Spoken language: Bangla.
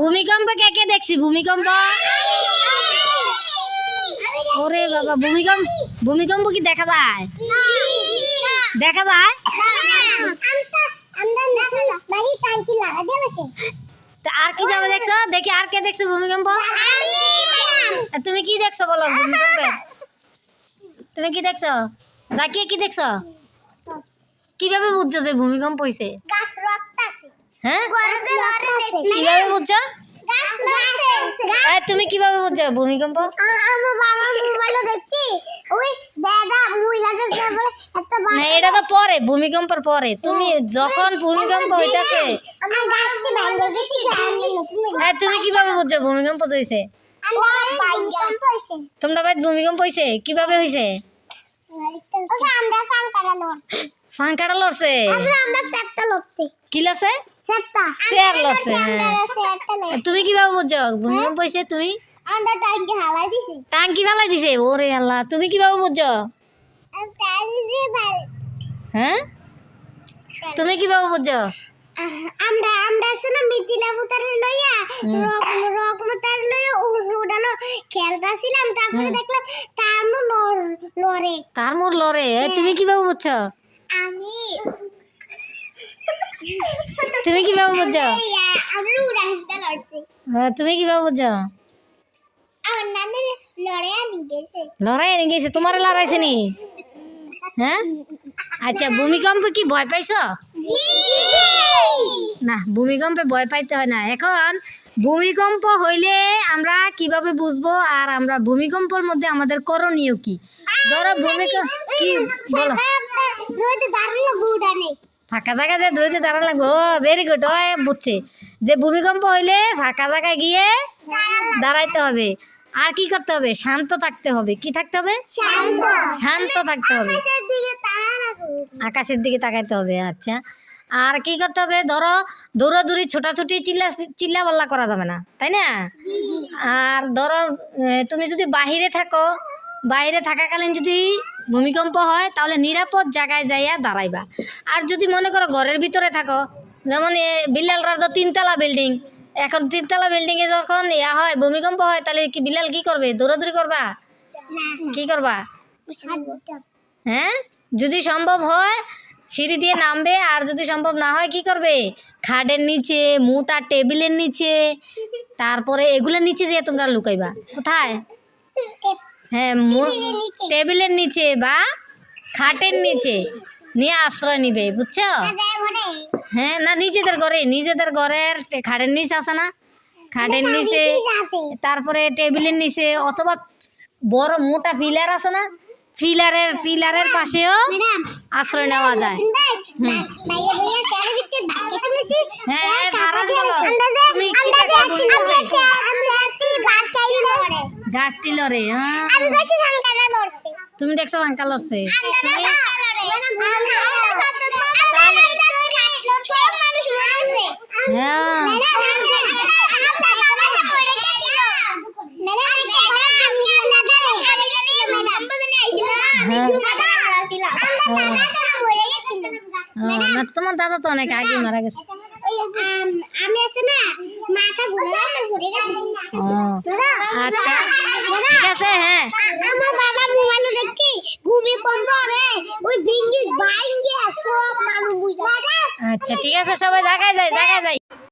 ভূমিকম্প কে কে দেখছি? ভূমিকম্প? ওরে বাবা ভূমিকম্প ভূমিকম্প কি দেখা যায়? দেখা যায়? আর কি যাবে দেখছ? দেখি আর কে দেখছ ভূমিকম্প? তুমি কি দেখছ বলো ভূমিকম্পে? তুমি কি দেখছ? জাকিয়ে কি দেখছ? কীভাবে বুঝছ যে ভূমিকম্প হইছে? হ্যাঁ? কীভাবে বুঝছ তুমি কীভাবে বুঝছ ভূমিকম্প? না এটা তো পরে ভূমিকম্পের পরে। তুমি যখন ভূমিকম্প হইতাছে এই, তুমি কীভাবে বুঝছ ভূমিকম্প হইছে? তোমরা ভাই ভূমিকম্প হইছে? কীভাবে হইছে? ফাঙ্কাটা লড়ছে। কি লড়ছে? লড়ছে হ্যাঁ। তুমি কীভাবে বুঝছ ভূমিকম্প হইছে তুমি? টাঙ্কি ফেলাই দিছে। ওরে আল্লাহ তুমি কীভাবে বুঝছ হ্যাঁ? তুমি কীভাবে বুঝছ আমরা আমরা শুনো মিথিলা বুতারে লইয়া রক লইয়া উড়ানো খেলতাছিলাম তারপরে দেখলাম তার মু লড়ে তার মোর লড়ে। তুমি কীভাবে বুঝছ আমি। তুমি কীভাবে বুঝছ আমরা উড়ানটা লড়ছি। হ্যাঁ, তুমি কীভাবে বুঝছ আমার লড়ে আনি গেছে লড়াই এনে গেছে তোমার লড়াইছে নি? হ্যাঁ? আচ্ছা ভূমিকম্প কি ভয় পাইছো? না ভূমিকম্পে ভয় পাইতে হয় না। এখন ভূমিকম্প হইলে আমরা কীভাবে বুঝব আর আমরা ভূমিকম্পর মধ্যে আমাদের করণীয় কি? ধরো ভূমিকম্প কি? বলো। রোদে দাঁড়ানো বুড়ানে ফাঁকা জায়গায় যে দূরে দাঁড়া লাগবো ভেরি গুড ও বুঝছে। যে ভূমিকম্প হইলে ফাঁকা জায়গায় গিয়ে দাঁড়াইতে হবে। আর কি করতে হবে? শান্ত থাকতে হবে। কি থাকতে হবে? শান্ত। শান্ত থাকতে হবে। আকাশের দিকে তাকাইতে হবে আচ্ছা। আর কি করতে হবে? ধরো দৌড়াদৌড়ি ছোটাছুটি চিল্লা চিল্লা পাল্লা করা যাবে না তাই না? আর ধরো তুমি যদি বাহিরে থাকো বাইরে থাকাকালীন যদি ভূমিকম্প হয় তাহলে নিরাপদ জায়গায় যাইয়া দাঁড়াইবা। আর যদি মনে করো ঘরের ভিতরে থাকো যেমন এ বিল্লালরা তো তিনতলা বিল্ডিং এখন তিনতলা বিল্ডিংয়ে যখন ইয়া হয় ভূমিকম্প হয় তাহলে কি বিল্লাল কি করবে? দৌড়াদৌড়ি করবা? কি করবা? হ্যাঁ? যদি সম্ভব হয় সিঁড়ি দিয়ে নামবে আর যদি সম্ভব না হয় কি করবে? খাটের নিচে মোটা টেবিলের নিচে তারপরে এগুলোর নিচে যেয়ে তোমরা লুকাইবা। কোথায়? হ্যাঁ মো- টেবিলের নিচে। বা খাটের নিচে। নিয়ে আশ্রয় নিবে বুঝছ? হ্যাঁ না নিজেদের ঘরে নিজেদের ঘরের খাটের নিচে আছে না? খাটের নিচে তারপরে টেবিলের নিচে অথবা বড় মোটা ফিলার আছে না? ফিলারের ফিলারের পাশেও আশ্রয় নেওয়া যায়। হ্যাঁ, হ্যাঁ, দাঁড়ান বলো। তুমি কি দেখো ভূমিকম্পে? গাছটি হ্যাঁ তুমি দেখছ ভাঙ্কা লড়ছে তুমি হ্যাঁ তোমার দাদা তো অনেক আগে মারা গেছে আমি আছে না মাথা ঘুরে আচ্ছা ঠিক আছে হ্যাঁ আমার বাবা মোবাইল দেখছি ঘুমিয়ে পড়ব রে ওই বিঙ্গি বাইঙ্গে সব মানুষ বুঝা আচ্ছা ঠিক আছে সবাই জায়গায় যাই জায়গায় যাই